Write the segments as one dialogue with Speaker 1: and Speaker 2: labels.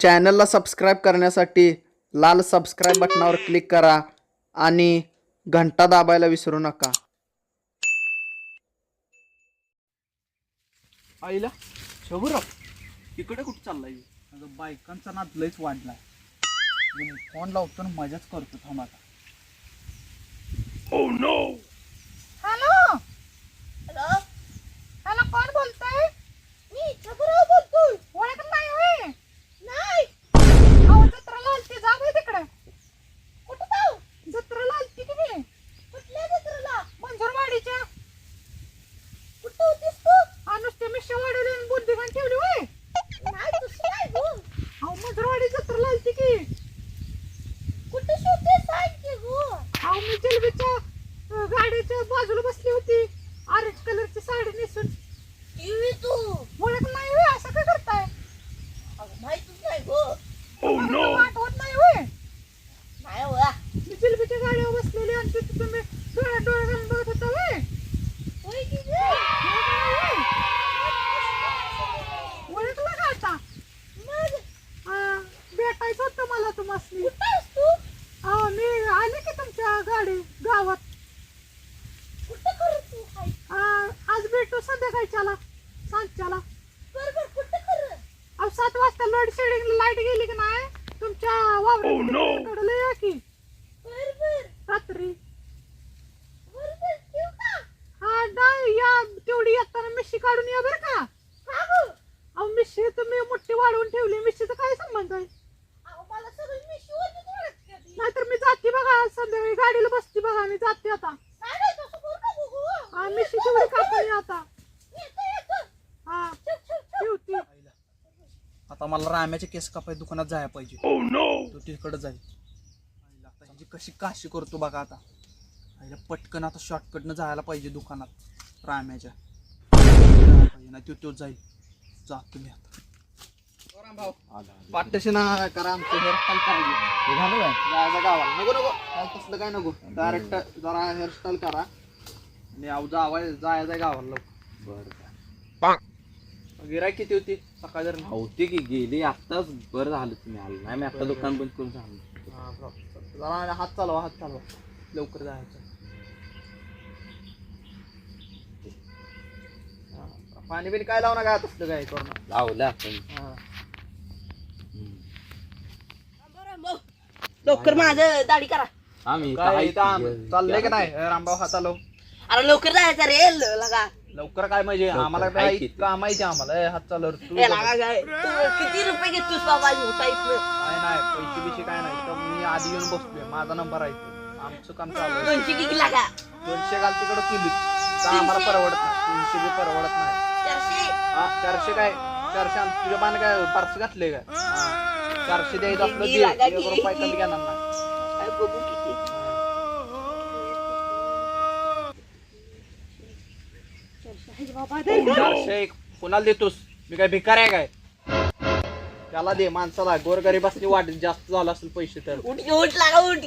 Speaker 1: चॅनलला सबस्क्राईब करण्यासाठी लाल सबस्क्राईब बटनावर क्लिक करा आणि घंटा दाबायला विसरू नका.
Speaker 2: आईला शबुराव इकडे कुठं चाललाय? अगं बायकांचा नाद लयच वाढलाय. मी फोन लावतो आणि मजाच करतो थांब आता.
Speaker 3: हॅलो हॅलो कोण बोलतोय मी छबराव बोलतोय ओळख नाही होय नाही अहो जत्रा लालती जा बाई तिकडे कुठं जाऊ जत्रा लालती की मी कुठल्या जत्रेला मंजूरवाडीच्या कुठं होतीस तू आणि नुसते मिश्र वाढवली आणि बुद्धी पण ठेवली होय नाही तशी नाही गो अहो मंजूरवाडी जत्रा लालती की कुठे शोधते सांग की गो अहो मी जलबीच्या अं, गाडीच्या बाजूला बसली होती ऑरेंज कलरची साडी नेसून टीव्ही तू ओळख नाही होय असं काय करताय? माहितच नाही गो. आठवत नाही होय. नाही होय. मी जिलबीच्या गाडीवर बसलेली आणि तिथे तुम्ही डोळ्या डोळ्या घालून बघत होता होय होय की गं? ओळखलं का आता मग भेटायचं होतं मला तुम्हाला तू हा मी आले की तुमच्या गाडी गावात कुठं करत तू आज भेटू संध्याकाळच्याला सांच्याला बरोबर कुठं कर अहो सात वाजता लोड शेडिंग लाइट गेली की नाही या की रात्री. हा नाही या तेवढी येताना मिशी काढून या बरं का. अहो मिशी तुम्ही मोठी वाढवून ठेवली मिशीचा काय संबंध आहे? नाहीतर मी जाते बघा संध्याकाळी गाडीला बसते बघा मी जाते आता. हा मिशी तेवढी कापून आता हा ठेवते
Speaker 2: आता मला राम्याचे केस कापाय दुकानात जायला पाहिजे. तो तिकडे जाईल. आईला आता ह्याची कशी काशी करतो बघा आता. आईला पटकन आता शॉर्टकटनं जायला पाहिजे दुकानात. राम्याच्या. नाही तो तो जाईल. जातो मी आता.
Speaker 1: पाठशी ना करा आमचं हेअरस्टाईल करायची
Speaker 2: झालं काय?
Speaker 1: जायचं गावाला. नको नको. काय तसलं काय नको. डायरेक्ट जरा हेअरस्टाईल करा. आणि अहो जावाय जायचं गावाला लवकर. गिराय किती होती? सकाळ जर
Speaker 4: होते की गेली आत्ताच बरं झालं तुम्ही आलं. नाही मी आता दुकान बंद करून सांगलो
Speaker 1: जरा हात चालवा हात चालवा. लवकर जायचं. हा, पाणी बिणी काय लावू नका तसलं काय करू नका.
Speaker 4: लावलं आपण.
Speaker 5: लवकर माझं दाढी करा.
Speaker 4: आम्ही
Speaker 1: काय चाललंय का नाही? रामभाऊ हात चालव.
Speaker 5: अरे लवकर जायचं रे ल- लगा.
Speaker 1: लवकर काय म्हणजे आम्हाला
Speaker 4: काय?
Speaker 1: काम माहिती आम्हाला. ए, हात चालव तू.
Speaker 5: ए, लगा काय तू किती रुपये घेतोस बाबा इथलं
Speaker 1: काय नाही पैसे बिशे काय नाही. तर मी आधी येऊन बसलोय. माझा नंबर आहे इथे. आमचं काम चालू आहे.
Speaker 5: दोनशे किती लागा?
Speaker 1: दोनशे घाल तिकडे तुली. तर आम्हाला परवडत नाही. तीनशे बी परवडत नाही.
Speaker 5: चारशे?
Speaker 1: हा चारशे काय? चारशे आम- तुझ्या बाण काय पार्स घातले काय? हा. चारशे द्यायचं असलं
Speaker 5: किती
Speaker 1: दे. एक? रुपये कमी घेणार नाही.
Speaker 5: बघू किती चारशे आहे बाबा
Speaker 1: एक कोणाला देतोस? मी काय भिकार आहे काय? त्याला दे माणसाला. गोरगरीबासनी वाट जास्त झालं असेल पैसे तर.
Speaker 5: उठ लागा उठ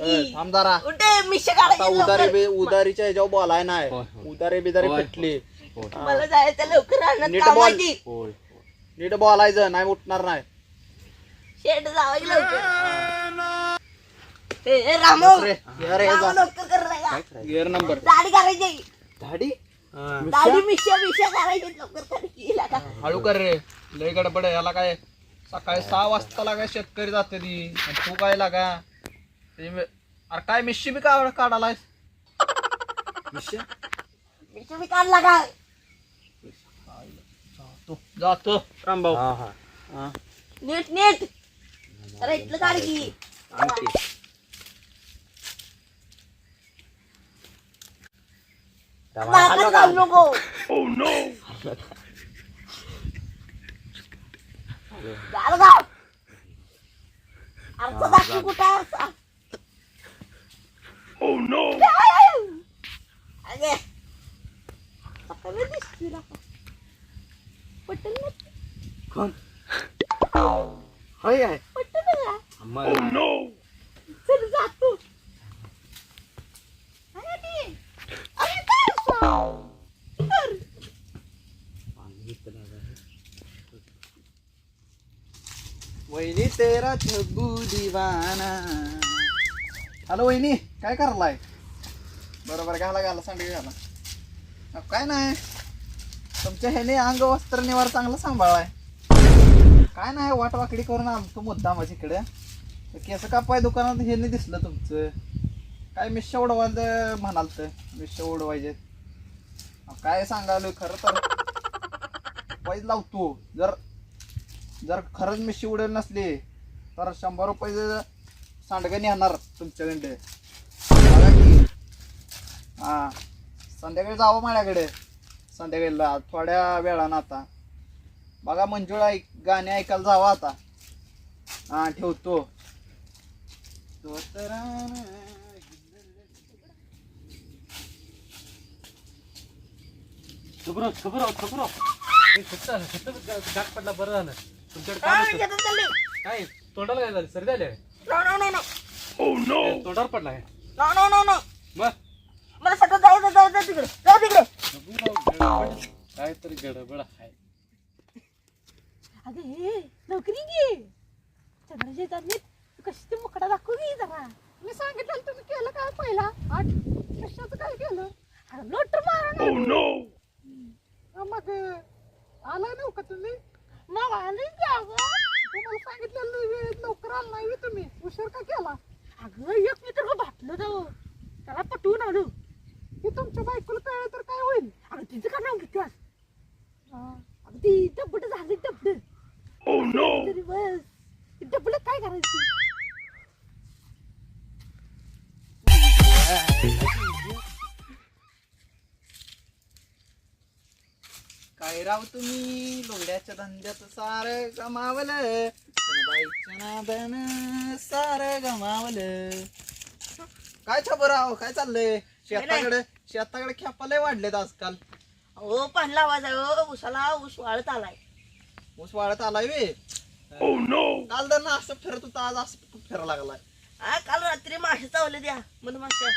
Speaker 5: मिशा
Speaker 1: आता उदारी. बी- उदारीच्या ह्याच्यावर बोलाय नाही.
Speaker 4: होय, होय.
Speaker 1: उदारी बिदारी
Speaker 4: होय.
Speaker 1: पेटली.
Speaker 5: मला जायचं लवकर राहणार
Speaker 1: नीट बोल.
Speaker 4: होय
Speaker 1: नीट बोलायचं नाही उठणार नाही.
Speaker 5: शेट जावं की लवकर. ए, ए, रामो.
Speaker 1: रे, ये रे,
Speaker 5: रामो
Speaker 1: जा.
Speaker 5: लवकर कर रे. का.
Speaker 1: गिअर नंबर
Speaker 5: दाढी करायची.
Speaker 4: दाढी?
Speaker 5: दाढी मिशा मिशा करायची लवकर कर की लागा
Speaker 1: हळू कर रे. लय गडबड आहे. याला काय सकाळी सहा वाजता लागा शेतकरी जाते ती. आणि तू काय लागा? ते मी- अरे काय मिशी बी का काढालाय
Speaker 5: मिशा? मी काढ लागा
Speaker 1: जातो. जातो. रामभाऊ.
Speaker 4: हा.
Speaker 5: नीट नीट. अरे इथलं काढ की. नाकात घालू नको. घाल. घाल अर्थ दाखव कुठं आहे? अर्थ? अगे. सकाळी दिसते ना. पटेल ना.
Speaker 4: कोण?
Speaker 1: होय काय
Speaker 5: पटेल ना.
Speaker 4: आम्हाला
Speaker 5: चल जातो अरे ती. अरे काय असं? तर.
Speaker 4: पाणी इथं लागायचं.
Speaker 1: वहिनी तेरा छब्बू दिवाना. हॅलो वहिनी काय करलाय बरोबर घाला घाला सांडगे घाला. अहो, काय नाही. तुमच्या ह्याने अंग वस्त्र निवार चांगला सांभाळलाय. काय नाही वाट वाकडी करून आमचं मुद्दा माझ्याकडे केस कापाय दुकानात हे नाही दिसलं तुमचं. काय मिश्या उडवायचं म्हणाल तर मिश्या उडवायचे काय सांगालोय खरं तर. पैसे लावतो जर जर खरंच मिशी उडेल नसली तर शंभर रुपये सांडगणी येणार तुमच्याकडे बघा हा. संध्याकाळी जावं माझ्याकडे. संध्याकाळीला थोड्या वेळानं आता. बघा मंजुळ ऐक गाणे ऐकायला जावं आता. हा ठेवतो.
Speaker 4: खबर खबर खबर.
Speaker 5: गाठ पडला बरं झालं. तुमच्याकडे काम होतं. काय तोंडाला काय झालं? सर्दी आली आहे? काय, तोंडावर पडला आहे मग?
Speaker 3: मला सगळं जाऊ दे जाऊ दे तिकडे जाऊ तिकडे.
Speaker 4: काय तरी गडबड आहे.
Speaker 3: अगं हे नोकरी घे. चंद्राच्या शेतात नीट तू कशी ती मुकडा दाखव घे जरा. मी सांगितलं तुम्ही केलं काय पहिला? आठ कशाचं काय केलं? अरे लोटर मारा मग आला नव्हता तुम्ही? मग आली की अगं. तुम्हाला सांगितलेलं वेळेत लवकर आला नाही तुम्ही. उशीर का केला? अगं एक मित्र का भाटलं जाऊ त्याला पटवून आलो की तुमच्या बायकोला कळलं तर काय होईल? अगं तिचं का नाव घेते अगं ती डबड झाली डबड तरी बस ती डबड काय करायची?
Speaker 1: राव तुम्ही लोंड्याच्या धंद्यात सार गमावलं. बाईच्या नादानं सार गमावलं. काय छबराव काय चाललंय? शेताकडे शेताकडे खेपा लय वाढलेत आजकाल.
Speaker 3: हो पाणी हो उसाला ऊस वाळत आलाय.
Speaker 1: ऊस वाढत आलाय वे काल तर ना असं फिरत होता आज असं फिरा लागलाय?
Speaker 3: हा काल रात्री मासे चावले द्या मध माश्या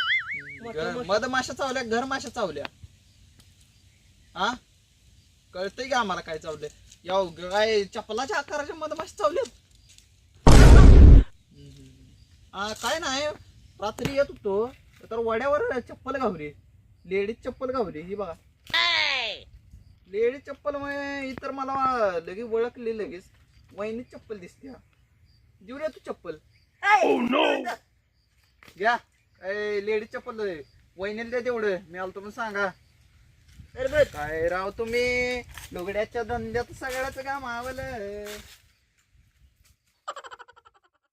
Speaker 1: घर- मधमाशा चावल्या घर माशा चावल्या? हा कळतंय का आम्हाला काय चावले या काय चपलाच्या आकाराच्या मधमाशा चावल्यात? हा काय नाही रात्री येत होतो तर वड्यावर चप्पल घावली लेडीज चप्पल घावली ही बघा. लेडीज चप्पल इतर मला लगेच ओळखली लगेच. वहिनी चप्पल दिसते हा जीव तू चप्पल. घ्या. लेडीज चप्पल वहिनीला द्या तेवढं. मी आलतो पण सांगा. काय राव तुम्ही? लुगड्याच्या धंद्यात सगळ्याच काम आवलं